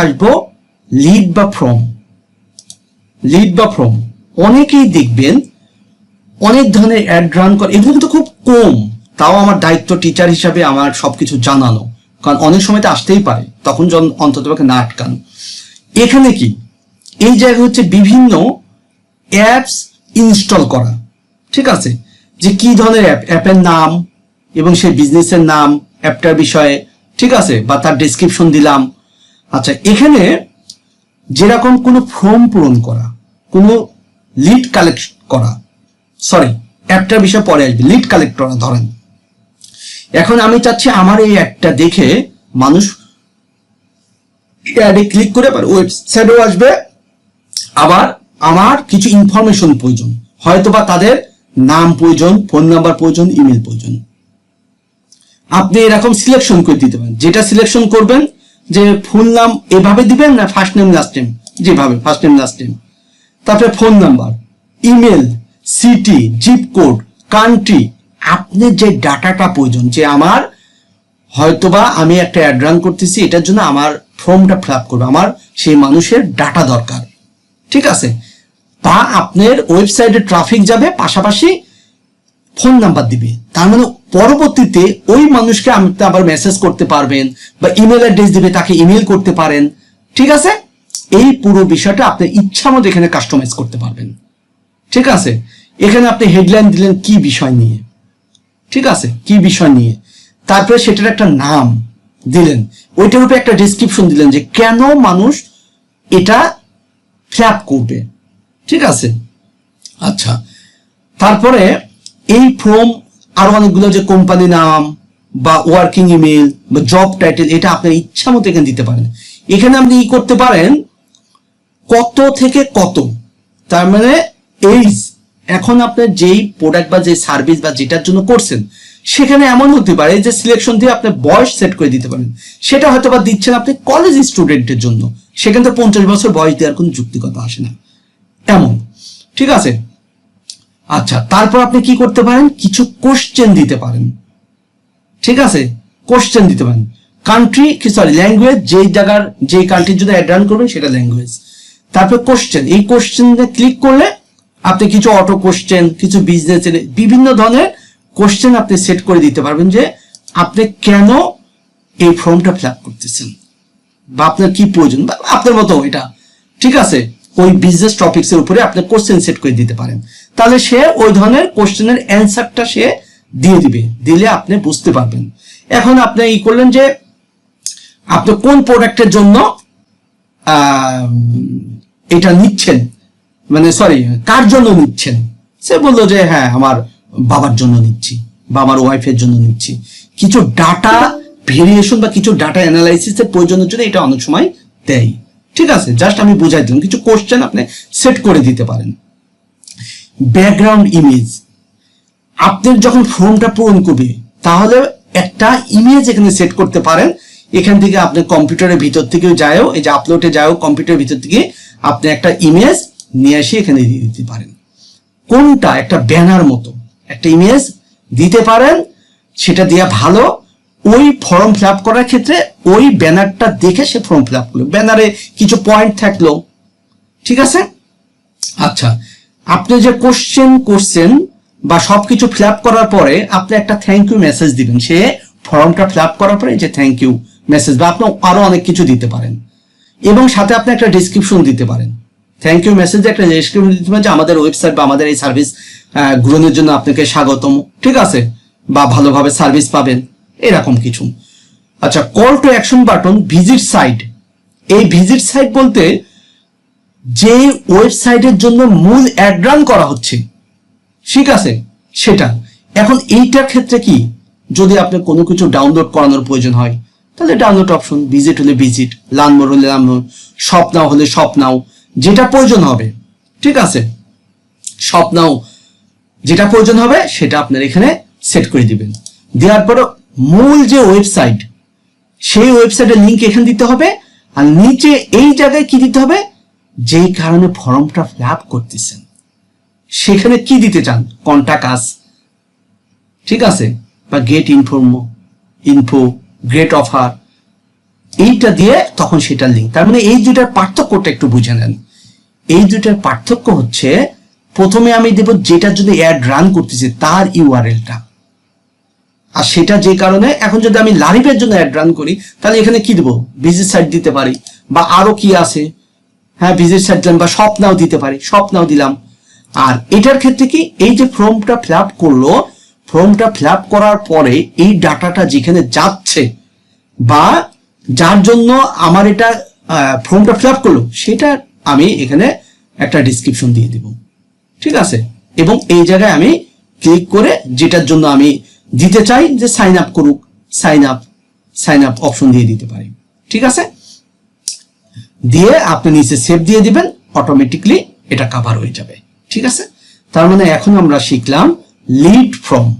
আসব লিড বা from lead বা ফ্রম অনেকেই দেখবেন অনেক ধরনের অ্যাড রান করে। এগুলো কিন্তু খুব কম। তাও আমার দায়িত্ব টিচার হিসাবে আমার সবকিছু জানানো। কারণ অনেক সময় তো আসতেই পারে। তখন জন- অন্তত না আটকান। এখানে কি? এই জায়গা হচ্ছে বিভিন্ন অ্যাপস ইনস্টল করা। ঠিক আছে? যে কি ধরনের অ্যাপ অ্যাপের নাম এবং সেই বিজনেসের নাম অ্যাপটার বিষয়ে। ঠিক আছে? বা তার ডেসক্রিপশন দিলাম। আচ্ছা এখানে যেরকম কোনো ফর্ম পূরণ করা, কোনো লিড কালেক্ট করা সরি অ্যাপটার বিষয়ে পরে আসবে লিড কালেক্ট করা, ধরেন। এখন আমি চাচ্ছি আমার এই অ্যাপটা দেখে মানুষ অ্যাডে ক্লিক করে ওয়েবসাইটেও আসবে, আবার আমার কিছু ইনফরমেশন প্রয়োজন। হয়তোবা তাদের নাম প্রয়োজন ফোন নাম্বার প্রয়োজন ইমেল প্রয়োজন। আপনি এরকম সিলেকশন করে দিতে পারেন। যেটা সিলেকশন করবেন যে ফুল নাম এভাবে দিবেন না ফার্স্ট নেম লাস্ট নেম যেভাবে ফার্স্ট নেম লাস্ট নেম তারপরে phone number email city zip code country আপনার যে ডাটাটা প্রয়োজন, যে আমার হয়তোবা আমি একটা অ্যাড রান করতেছি, এটার জন্য আমার ফর্মটা ফিল আপ করবে, আমার সেই মানুষের ডাটা দরকার। ঠিক আছে? বা আপনার ওয়েবসাইটে ট্রাফিক যাবে, পাশাপাশি ফোন নাম্বার দিবে। তার মানে পরবর্তীতে ওই মানুষকে আপনি আবার মেসেজ করতে পারবেন বা ইমেল অ্যাড্রেস দিবে, তাকে ইমেল করতে পারেন। ঠিক আছে? এই পুরো বিষয়টা আপনি ইচ্ছা মতো এখানে কাস্টমাইজ করতে পারবেন। ঠিক আছে? এখানে আপনি হেডলাইন দিলেন কি বিষয় নিয়ে? ঠিক আছে? কি বিষয় নিয়ে? তারপরে সেটার একটা নাম দিলেন। ওইটার উপরে একটা ডিসক্রিপশন দিলেন যে কেন মানুষ এটা ফ্ল্যাপ করবে। ঠিক আছে? আচ্ছা। তারপরে এই ফর্ম আরও অনেকগুলো যে কোম্পানি নাম বা ওয়ার্কিং ইমেল বা জব টাইটেল এটা আপনার ইচ্ছা মতো এখানে দিতে পারেন। এখানে আপনি ই করতে পারেন? কত থেকে কত? তার মানে এইজ এখন আপনার যেই প্রোডাক্ট বা যে সার্ভিস বা যেটার জন্য করছেন, সেখানে এমন হতে পারে যে সিলেকশন দিয়ে আপনি বয়স সেট করে দিতে পারেন। সেটা হয়তো বা দিচ্ছেন আপনি কলেজ স্টুডেন্টের জন্য। সেখানে তো পঞ্চাশ বছর বয়স দেওয়ার কোনো যুক্তিকতা আসে না। এমন। ঠিক আছে? আচ্ছা তারপর আপনি কি করতে পারেন? কিছু কোশ্চেন দিতে পারেন। ঠিক আছে? কোশ্চেন দিতে পারেন। কান্ট্রি সরি ল্যাঙ্গুয়েজ যেই জায়গার, যেই কান্ট্রির জন্য অ্যাড রান করবেন, সেটা ল্যাঙ্গুয়েজ তারপর কোশ্চেন এই কোশ্চেনে ক্লিক করলে আপনি কিছু অটো কোশ্চেন কিছু বিজনেস বিভিন্ন ধরনের কোশ্চেন আপনি সেট করে দিতে পারবেন যে আপনি কেন এই ফর্মটা ফিল আপ করতেছেন? বা আপনার কি প্রয়োজন? বা আপনার মতো এটা। ঠিক আছে? ওই বিজনেস টপিকস এর উপরে আপনি কোশ্চেন সেট করে দিতে পারেন। তাহলে সে ওই ধরনের কোশ্চেনের অ্যান্সারটা সে দিয়ে দিবে, দিলে আপনি বুঝতে পারবেন। এখন আপনি ই করলেন যে, আপনি কোন প্রোডাক্টের জন্য এটা নিচ্ছেন? মানে সরি কার জন্য নিচ্ছেন? সে বলল যে হ্যাঁ আমার বাবার জন্য নিচ্ছি বা আমার ওয়াইফের জন্য নিচ্ছি। কিছু ডাটা ভেরিয়েশন বা কিছু ডাটা অ্যানালাইসিসের প্রয়োজনের জন্য এটা অনেক সময় দেয়। ঠিক আছে জাস্ট আমি বুঝাই দিলাম, কিছু কোশ্চেন আপনি সেট করে দিতে পারেন। ব্যাকগ্রাউন্ড ইমেজ আপনার যখন ফর্মটা পূরণ করবে, তাহলে একটা ইমেজ এখানে সেট করতে পারেন। এখান থেকে আপনি কম্পিউটারের ভিতর থেকেও যায়ও, এই যে আপলোডে যায়ও কম্পিউটারের ভিতর থেকে আপনি একটা ইমেজ নিয়ে এসে এখানে দিয়ে দিতে পারেন। কোনটা? একটা ব্যানার মতো। একটা ইমেজ দিতে পারেন, সেটা দেওয়া ভালো। ওই ফর্ম ফিল করার ক্ষেত্রে ওই ব্যানারটা দেখে সে ফর্ম ফিল করল। ব্যানারে কিছু পয়েন্ট থাকল। ঠিক আছে? আচ্ছা আপনি যে কোশ্চেন করছেন বা সবকিছু ফিল করার পরে আপনি একটা থ্যাংক ইউ মেসেজ দিবেন। সে ফর্মটা ফিল করার পরে যে থ্যাংক ইউ মেসেজ বা আপনি আরও অনেক কিছু দিতে পারেন। এবং সাথে আপনি একটা ডিসক্রিপশন দিতে পারেন। থ্যাংক ইউ মেসেজ একটা ডিসক্রিপশন দিতে পারেন যে আমাদের ওয়েবসাইট বা আমাদের এই সার্ভিস গ্রহণের জন্য আপনাকে স্বাগতম। ঠিক আছে? বা ভালোভাবে সার্ভিস পাবেন। এরকম কিছু। আচ্ছা call to action button visit site এই ভিজিট সাইট বলতে যে ওয়েবসাইটের জন্য মূল অ্যাড রান করা হচ্ছে। ঠিক আছে? সেটা। এখন এইটার ক্ষেত্রে কি? যদি আপনার কোনো কিছু ডাউনলোড করানোর প্রয়োজন হয়, তাহলে ডাউনলোড অপশন ভিজিট হলে ভিজিট লার্ন মোর হলে লার্ন মোর শপ নাও হলে শপ নাও যেটা প্রয়োজন হবে। ঠিক আছে? শপ নাও যেটা প্রয়োজন হবে, সেটা আপনার এখানে সেট করে দিবেন। দেওয়ার পর মূল যে ওয়েবসাইট সেই ওয়েবসাইটের লিংক এখানে দিতে হবে, আর নিচে এই জায়গায় কি দিতে হবে? যেই কারণে ফর্মটা ফিল আপ করতেছেন। সেখানে কি দিতে চান? কন্টাক্ট আস ঠিক আছে? বা get inform info great offer এইটা দিয়ে তখন সেটা লিঙ্ক তার মানে এই দুইটার পার্থক্যটা একটু বুঝে নেন। এই দুইটার পার্থক্য হচ্ছে, প্রথমে আমি দেব যেটার জন্য অ্যাড রান করতেছি, তার ইউআরএলটা আর সেটা যে কারণে এখন যদি আমি লারিভের জন্য অ্যাড রান করি, তাহলে এখানে কি দেবো? ভিজিট সাইট দিতে পারি। বা আরও কি আছে? হ্যাঁ ভিজিট সাইট দিলাম বা স্বপ্নাও দিতে পারি, স্বপ্নাও দিলাম। আর এটার ক্ষেত্রে কি? এই যে ফর্মটা ফিল আপ করল, ফর্মটা ফিল আপ করার পরে এই ডাটাটা যেখানে যাচ্ছে বা যার জন্য আমার এটা ফর্মটা ফিল আপ করল, সেটা আমি এখানে একটা ডিসক্রিপশন দিয়ে দিব। ঠিক আছে? এবং এই জায়গায় আমি ক্লিক করে যেটার জন্য আমি দিতে চাই যে সাইন আপ করুক sign up sign up option দিয়ে দিতে পারি। ঠিক আছে? দিয়ে আপনি নিচে সেভ দিয়ে দিবেন অটোমেটিকলি এটা কাভার হয়ে যাবে। ঠিক আছে? তার মানে এখন আমরা শিখলাম লিড ফ্রম